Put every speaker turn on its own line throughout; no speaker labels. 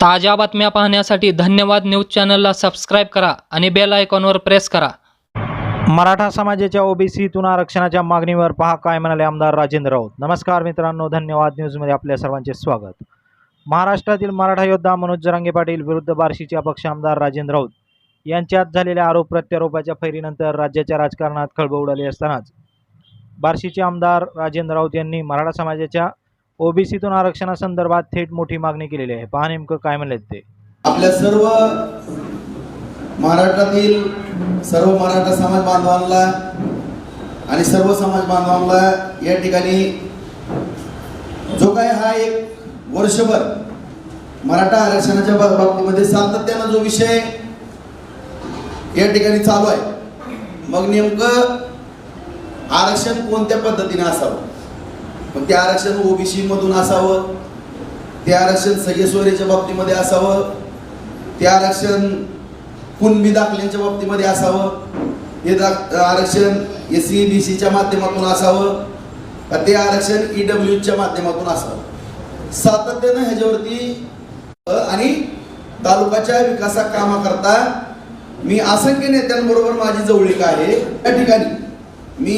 ताज्या बातम्या पाहण्यासाठी धन्यवाद न्यूज चॅनलला सबस्क्राईब करा आणि बेल आयकॉनवर प्रेस करा. मराठा समाजाच्या ओबीसीतून आरक्षणाच्या मागणीवर पहा काय म्हणाले आमदार राजेंद्र राऊत. नमस्कार मित्रांनो धन्यवाद. न्यूजमध्ये आपल्या सर्वांचे स्वागत. महाराष्ट्रातील मराठा योद्धा मनोज जरांगे पाटील विरुद्ध बार्शीचे अपक्ष आमदार राजेंद्र राऊत यांच्यात झालेल्या आरोप प्रत्यारोपाच्या फैरीनंतर राज्याच्या राजकारणात खळबळ उडाली असतानाच बार्शीचे आमदार राजेंद्र राऊत यांनी मराठा समाजाच्या ओबीसीतून आरक्षणासंदर्भात थेट मोठी मागणी केलेली आहे. पहा नेमकं काय म्हणलेत ते.
आपल्या सर्व महाराष्ट्रातील सर्व मराठा समाज बांधवांना आणि सर्व समाज बांधवांना या ठिकाणी जो काय हा एक वर्षभर मराठा आरक्षणाच्या बाबतीमध्ये सातत्यानं जो विषय या ठिकाणी चालू आहे मग नेमकं आरक्षण कोणत्या पद्धतीने असावं? पण ते आरक्षण ओबीसी मधून असावं ते आरक्षण सगळेश्वरीच्या बाबतीमध्ये असावं ते आरक्षण कुणबी दाखल्यांच्या बाबतीमध्ये असावं हे दाख आरक्षण एस सी बी सीच्या माध्यमातून असावं का ते आरक्षण ई डब्ल्यूच्या माध्यमातून असावं. सातत्यानं ह्याच्यावरती आणि तालुक्याच्या विकासा कामाकरता मी असंख्य नेत्यांबरोबर माझी जवळीक आहे. या ठिकाणी मी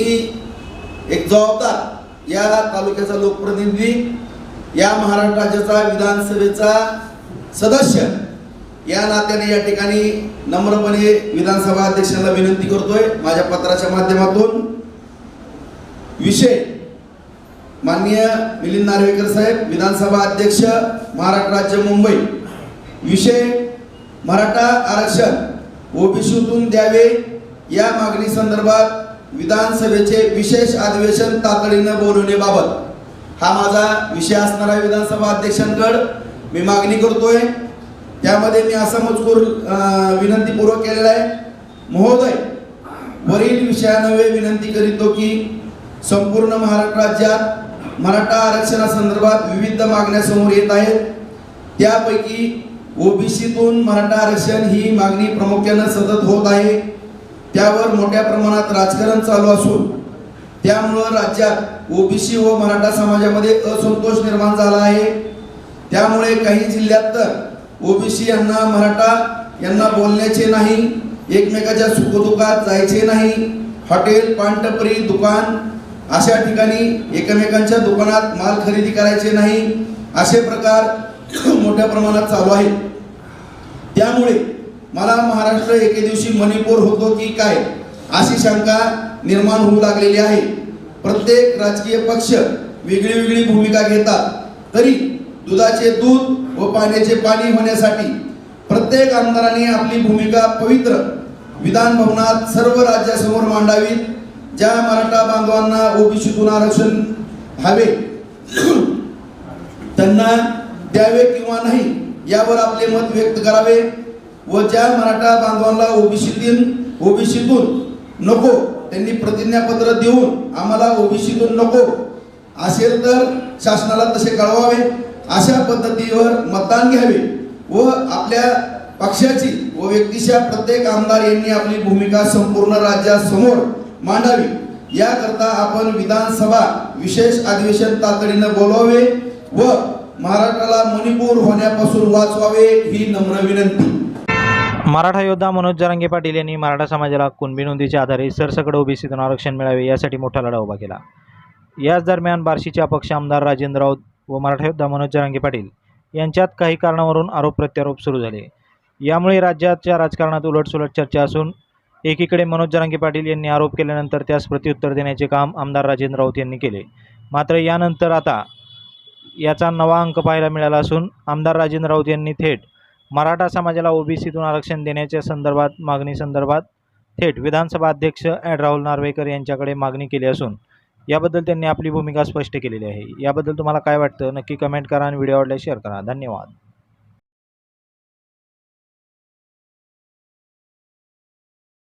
एक जबाबदार या तालुक्याचा लोकप्रतिनिधी या महाराष्ट्र राज्याचा विधानसभेचा सदस्य या नात्याने या ठिकाणी नम्रपणे विधानसभा अध्यक्षांना विनंती करतोय माझ्या पत्राच्या माध्यमातून. विषय माननीय मिलिंद नार्वेकर साहेब विधानसभा अध्यक्ष महाराष्ट्र राज्य मुंबई. विषय मराठा आरक्षण ओबीसीतून द्यावे या मागणी संदर्भात विधानसभेचे विशेष अधिवेशन तातडीनं बोलवण्याबाबत. हा माझा विषय असणारा विधानसभा अध्यक्षांकड. मी मागणी करतोय. त्यामध्ये मी असा मजकूर विनंतीपूर्वक केलेला आहे. महोदय वरील विषयानवे विनंती करीतो की संपूर्ण महाराष्ट्र राज्यात मराठा आरक्षणासंदर्भात विविध मागण्या समोर येत आहेत. त्यापैकी ओबीसीतून मराठा आरक्षण ही मागणी प्रामुख्यानं सतत होत आहे. त्यावर मोठ्या प्रमाणात राजकारण चालू असून त्यामुळं राज्यात ओबीसी व मराठा समाजामध्ये असंतोष निर्माण झाला आहे. त्यामुळे काही जिल्ह्यात तर ओबीसी यांना मराठा यांना बोलण्याचे नाही एकमेकाच्या सुखदुःखात जायचे नाही. हॉटेल पानटपरी दुकान अशा ठिकाणी एकमेकांच्या दुकानात माल खरेदी करायचे नाही असे प्रकार मोठ्या प्रमाणात चालू आहेत. त्यामुळे मला महाराष्ट्र एके दिवशी मणिपूर होतो की काय अशी शंका निर्माण होऊ लागलेली आहे. प्रत्येक राजकीय पक्ष वेगळी वेगळी भूमिका घेतात. तरी दुधाचे दूध व पाण्याचे पाणी होण्यासाठी प्रत्येक आमदारांनी आपली भूमिका पवित्र विधान भवनात सर्व राज्यासमोर मांडावी ज्या मराठा बांधवांना ओबीसीतून आरक्षण हवे त्यांना द्यावे किंवा नाही यावर आपले मत व्यक्त करावे. व ज्या मराठा बांधवांना ओबीसीतून ओबीसीतून नको त्यांनी प्रतिज्ञापत्र देऊन आम्हाला ओबीसीतून नको असेल तर शासनाला तसे कळवावे अशा पद्धतीवर मतदान घ्यावे व आपल्या पक्षाची व व्यक्तीच्या प्रत्येक आमदार यांनी आपली भूमिका संपूर्ण राज्यासमोर मांडावी. याकरता आपण विधानसभा विशेष अधिवेशन तातडीनं बोलवावे व महाराष्ट्राला मणिपूर होण्यापासून वाचवावे ही नम्र विनंती.
मराठा योद्धा मनोज जरांगे पाटील यांनी मराठा समाजाला कुणबी नोंदीच्या आधारे सरसकड ओबीसीतून आरक्षण मिळावे यासाठी मोठा लढा उभा केला. याच दरम्यान बार्शीचे अपक्ष आमदार राजेंद्र राऊत व मराठा योद्धा मनोज जरांगे पाटील यांच्यात काही कारणावरून आरोप प्रत्यारोप सुरू झाले. यामुळे राज्याच्या राजकारणात उलटसुलट चर्चा असून एकीकडे मनोज जरांगे पाटील यांनी आरोप केल्यानंतर त्यास प्रत्युत्तर देण्याचे काम आमदार राजेंद्र राऊत यांनी केले. मात्र यानंतर आता याचा नवा अंक पाहायला मिळाला असून आमदार राजेंद्र राऊत यांनी थेट मराठा समाजाला ओबीसीतून आरक्षण देण्याच्या संदर्भात मागणी संदर्भात थेट विधानसभा अध्यक्ष ॲड राहुल नार्वेकर यांच्याकडे मागणी केली असून याबद्दल त्यांनी आपली भूमिका स्पष्ट केलेली आहे. याबद्दल तुम्हाला काय वाटतं? नक्की कमेंट करा आणि व्हिडिओ आवडल्यास शेअर करा. धन्यवाद.